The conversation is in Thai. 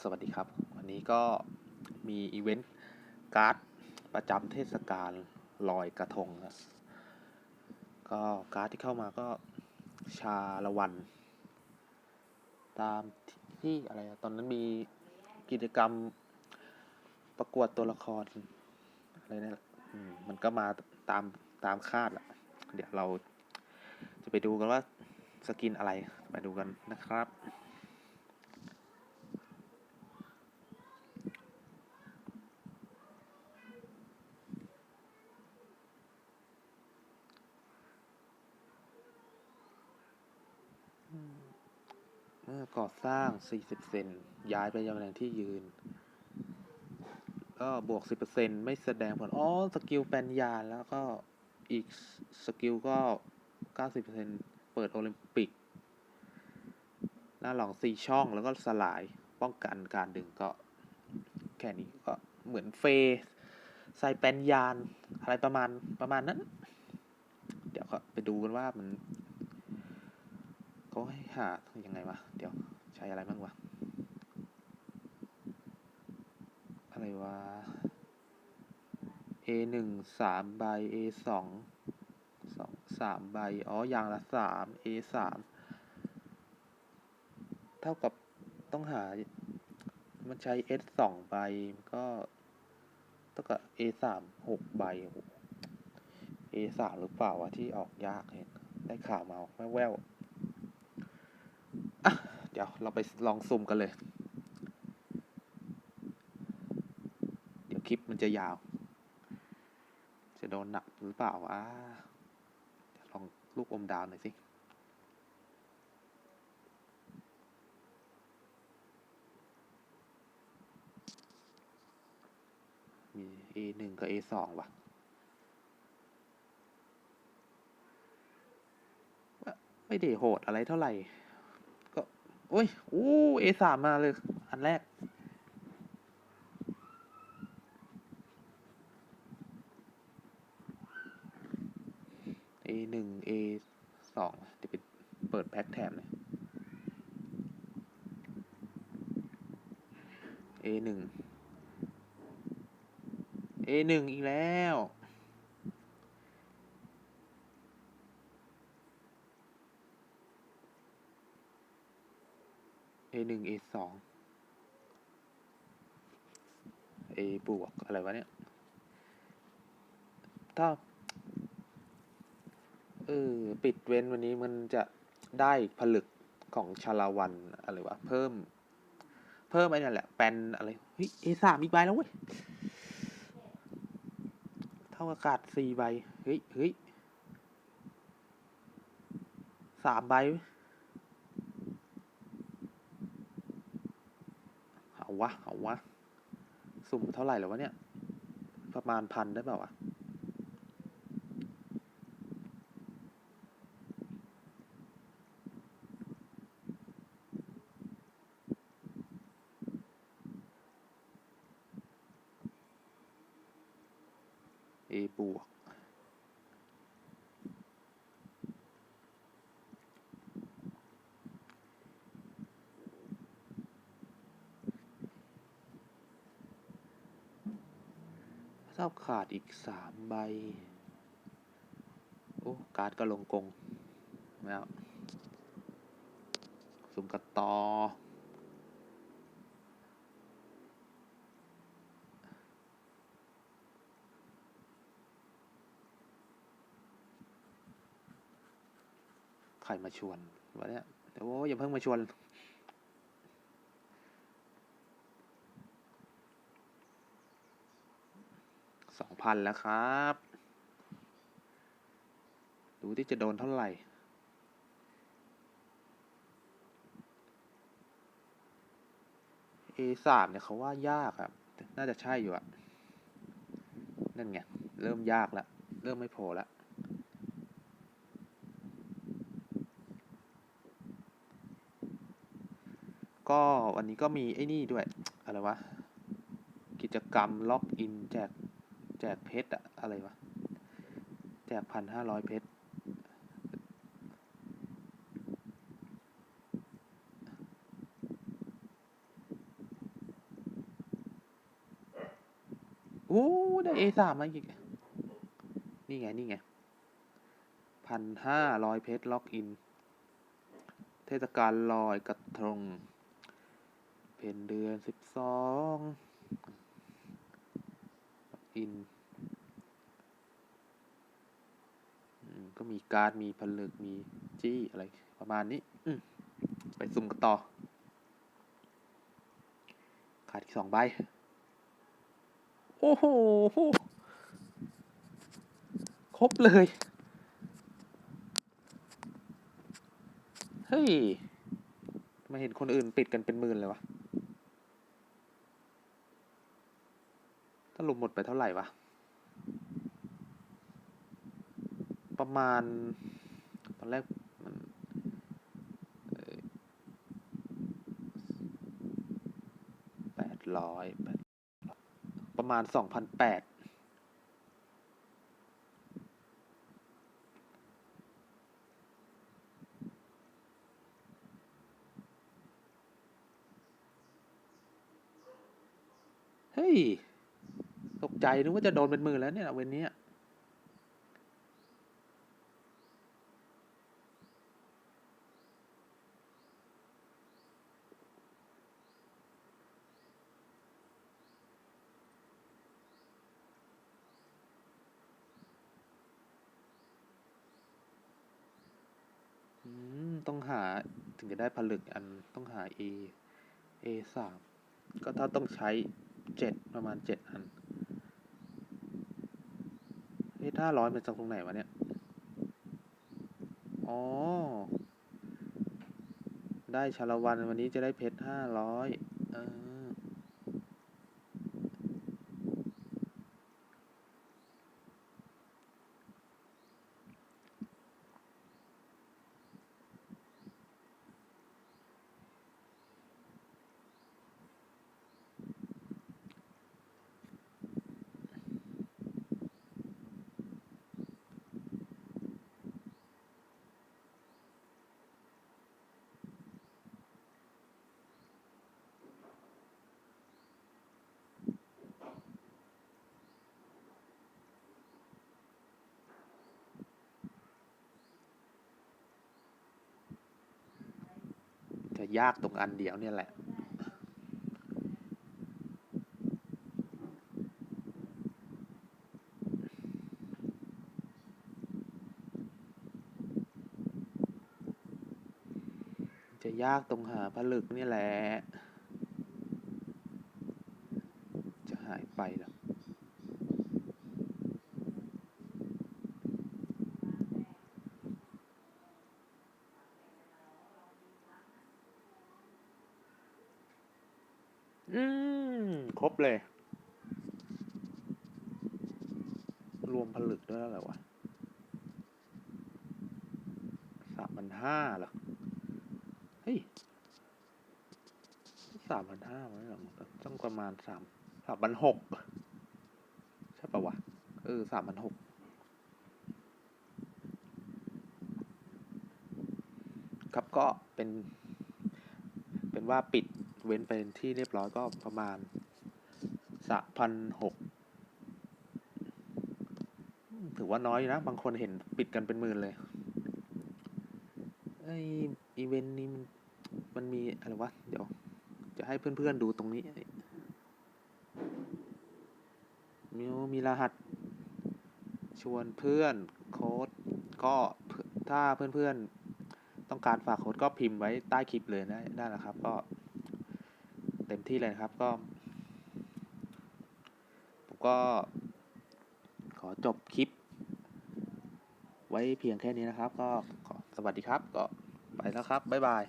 สวัสดีครับ วันนี้ก็มีอีเวนต์การ์ดประจำเทศกาลลอยกระทงครับก็การ์ดที่เข้ามาก็ชาละวัน ตามที่อะไรตอนนั้นมีกิจกรรมประกวดตัวละคร อะไรนี่นแหละมมันก็มาตามตามคาดแหละเดี๋ยวเราจะไปดูกันว่าสกินอะไรไปดูกันนะครับ ก่อสร้าง 40 เซน ย้ายไปยังตำแหน่งที่ยืน ก็บวก 10%ไม่แสดงผล อ๋อ สกิลแปลนยานแล้วก็อีกสกิลก็ 90%เปิดโอลิมปิก หน้าหลอง4ช่องแล้วก็สลายป้องกันการดึงก็ แค่นี้ก็เหมือนเฟใส่แปลนยานอะไรประมาณประมาณนั้น เดี๋ยวก็ไปดูกันว่ามัน ก็ให้หายังไงวะ เดี๋ยวใช้อะไรบ้างวะ อะไรวะ A หนึ่งสามใบ A สองสองสามใบ อ๋อ อย่างละสาม A สามเท่ากับต้องหา มันใช้ S สองใบ ก็เท่ากับ A สามหกใบ A สามหรือเปล่าวะที่ออกยากเห็น ได้ข่าวมาแว่แววๆ เดี๋ยวเราไปลองซูมกันเลย เดี๋ยวคลิปมันจะยาว จะโดนหนักหรือเปล่าวะลองลูกอมดาวหน่อยสิมี A หนึ่งกับ A สองว่ะ ไม่ได้โหดอะไรเท่าไหร่ โอ้ยอู้ A สามมาเลย อันแรก A หนึ่ง A สองเดี๋ยวไปเปิดแพ็คแถมเลย A หนึ่ง A หนึ่งอีกแล้ว A หนึ่ง A สอง A บวก อะไรวะเนี่ย ถ้า เออ ปิดเว้นวันนี้มันจะได้ผลึกของชาลาวันอะไรวะ เพิ่ม เพิ่มไอ้นั่นแหละ แปนอะไร เฮ้ย A สามอีกใบแล้วเว้ย เท่ากับขาดสี่ใบ เฮ้ยเฮ้ยสามใบ เว้ยเอาวะ เอาวะ สุ่มเท่าไหร่แล้ววะเนี่ย ประมาณพันได้เปล่าวะ A บวก ขาดอีกสามใบ โอ้ การ์ดก็ลงกงแล้วสุ่มกระตอ ใครมาชวนวะเนี่ยโอ้ยอย่าเพิ่งมาชวน สอง พันแล้วครับ ดูที่จะโดนเท่าไหร่ A สามเนี่ยเขาว่ายากครับ น่าจะใช่อยู่อะนั่นไง เริ่มยากแล้ว เริ่มไม่โผล่แล้วก็วันนี้ก็มีไอ้นี่ด้วย อะไรวะ กิจกรรมล็อกอินแจก กเพชรอะอะไรวะ แจกพันห้าร้อยเพชร โอ้ ได้เอสามมาอีก นี่ไง นี่ไงพันห้าร้อยเพชร ล็อกอิน เทศกาลลอยกระทงเพนเดือนสิบสอง อินก็มีการ์ด มีผลึก มีจี้อะไรประมาณนี้ ไปซุ่มกันต่อ ขาดอีกสองใบ โอ้โห ครบเลย เฮ้ยทำไมาเห็นคนอื่นปิดกันเป็นหมื่นเลยวะ ถ้ารวมหมดไปเท่าไหร่วะ ประมาณ ตอนแรกมันแปดร้อยประมาณสองพันแปดเฮ้ย ใจนึกว่าจะโดนเป็นหมือแล้วเนี่ยเวนนี้ต้องหาถึงจะได้ผลึกอันต้องหา A A สามก็ถ้าต้องใช้เจ็ดประมาณเจ็ดอัน เอ๊ะ ห้าร้อยมันจากตรงไหนวะเนี่ย อ๋อ ได้ชาละวันวันนี้จะได้เพชรห้าร้อยเออ จะยากตรงอันเดียวเนี่ยแหละจะยากตรงหาผลึกเนี่ยแหละ จะหายไปเหรอม ครบ เลย รวมผลึกด้วยแล้วเหรวะสามพันห้าหรอ เฮ้ยสามพันห้าไหมหรอต้องประมาณสามสามพันหกใช่ปะวะ เออสามพันหกครับก็เป็น เป็นว่าปิดเว้นไปเป็นที่เรียบร้อยก็ประมาณ สามพันหกถือว่าน้อยอยู่นะ บางคนเห็นปิดกันเป็นหมื่นเลย ไออีเวนต์นี้มันมันมีอะไรวะ เดี๋ยว จะให้เพื่อนๆดูตรงนี้ มีมีรหัส ชวนเพื่อนโค้ดก็ถ้าเพื่อนๆ ต้องการฝากโค้ดก็พิมพ์ไว้ใต้คลิปเลยได้ได้นะครับ ก็เต็มที่เลยนะครับก็ ก็ขอจบคลิป ไว้เพียงแค่นี้นะครับ ก็ขอสวัสดีครับ ก็ไปแล้วครับ บ๊ายบาย